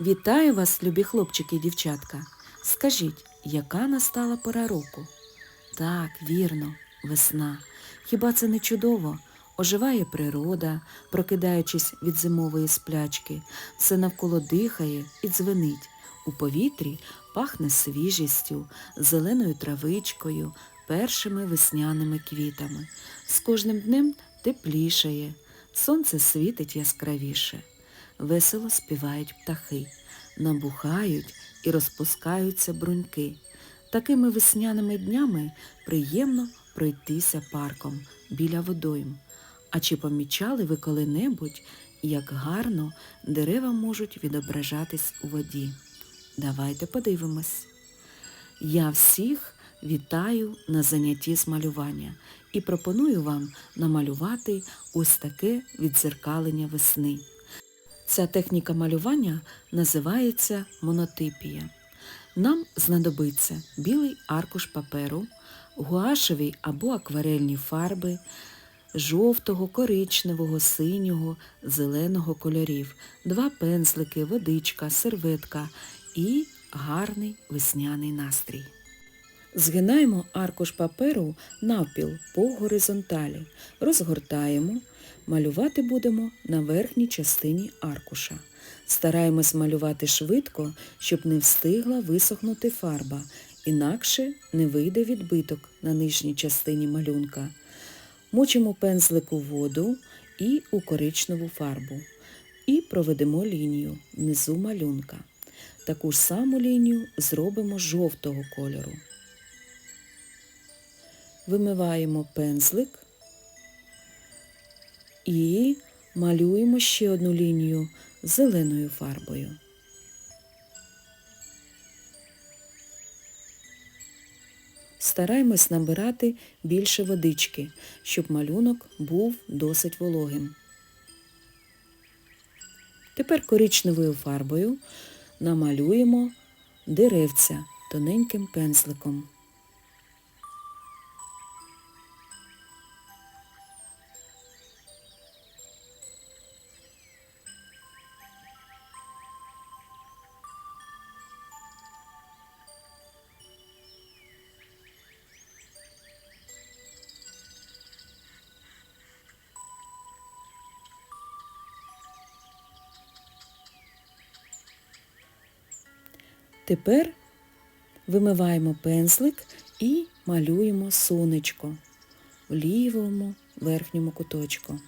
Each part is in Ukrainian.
Вітаю вас, любі хлопчики і дівчатка. Скажіть, яка настала пора року? Так, вірно, весна. Хіба це не чудово? Оживає природа, прокидаючись від зимової сплячки, все навколо дихає і дзвенить. У повітрі пахне свіжістю, зеленою травичкою, першими весняними квітами. З кожним днем теплішає, сонце світить яскравіше. Весело співають птахи, набухають і розпускаються бруньки. Такими весняними днями приємно пройтися парком біля водойм. А чи помічали ви коли-небудь, як гарно дерева можуть відображатись у воді? Давайте подивимось. Я всіх вітаю на занятті з малювання і пропоную вам намалювати ось таке відзеркалення весни. Ця техніка малювання називається монотипія. Нам знадобиться білий аркуш паперу, гуашеві або акварельні фарби, жовтого, коричневого, синього, зеленого кольорів, два пензлики, водичка, серветка і гарний весняний настрій. Згинаємо аркуш паперу навпіл по горизонталі, розгортаємо, малювати будемо на верхній частині аркуша. Стараємось малювати швидко, щоб не встигла висохнути фарба, інакше не вийде відбиток на нижній частині малюнка. Мочимо пензлик у воду і у коричневу фарбу. І проведемо лінію внизу малюнка. Таку ж саму лінію зробимо жовтого кольору. Вимиваємо пензлик і малюємо ще одну лінію зеленою фарбою. Стараємось набирати більше водички, щоб малюнок був досить вологим. Тепер коричневою фарбою намалюємо деревця тоненьким пензликом. Тепер вимиваємо пензлик і малюємо сонечко в лівому верхньому куточку.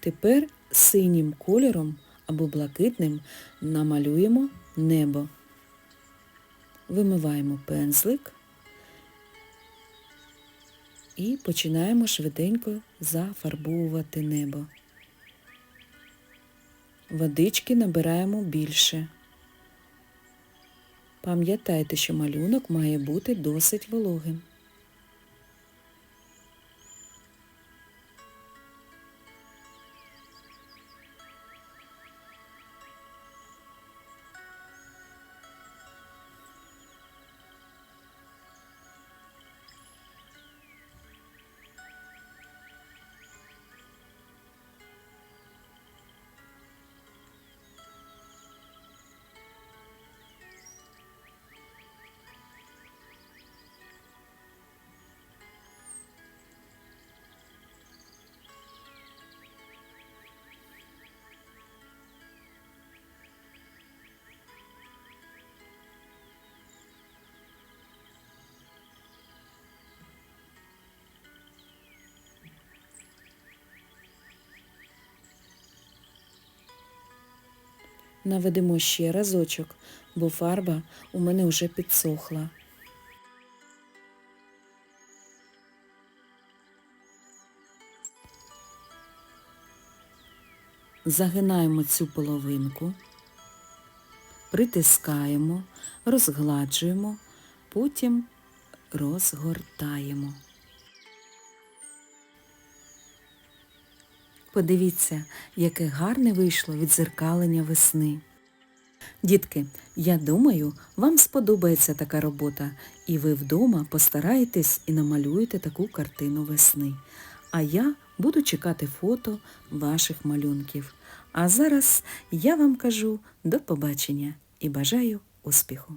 Тепер синім кольором або блакитним намалюємо небо. Вимиваємо пензлик і починаємо швиденько зафарбовувати небо. Водички набираємо більше. Пам'ятайте, що малюнок має бути досить вологим. Наведемо ще разочок, бо фарба у мене вже підсохла. Загинаємо цю половинку, притискаємо, розгладжуємо, потім розгортаємо. Подивіться, яке гарне вийшло відзеркалення весни. Дітки, я думаю, вам сподобається така робота, і ви вдома постараєтесь і намалюєте таку картину весни. А я буду чекати фото ваших малюнків. А зараз я вам кажу до побачення і бажаю успіху!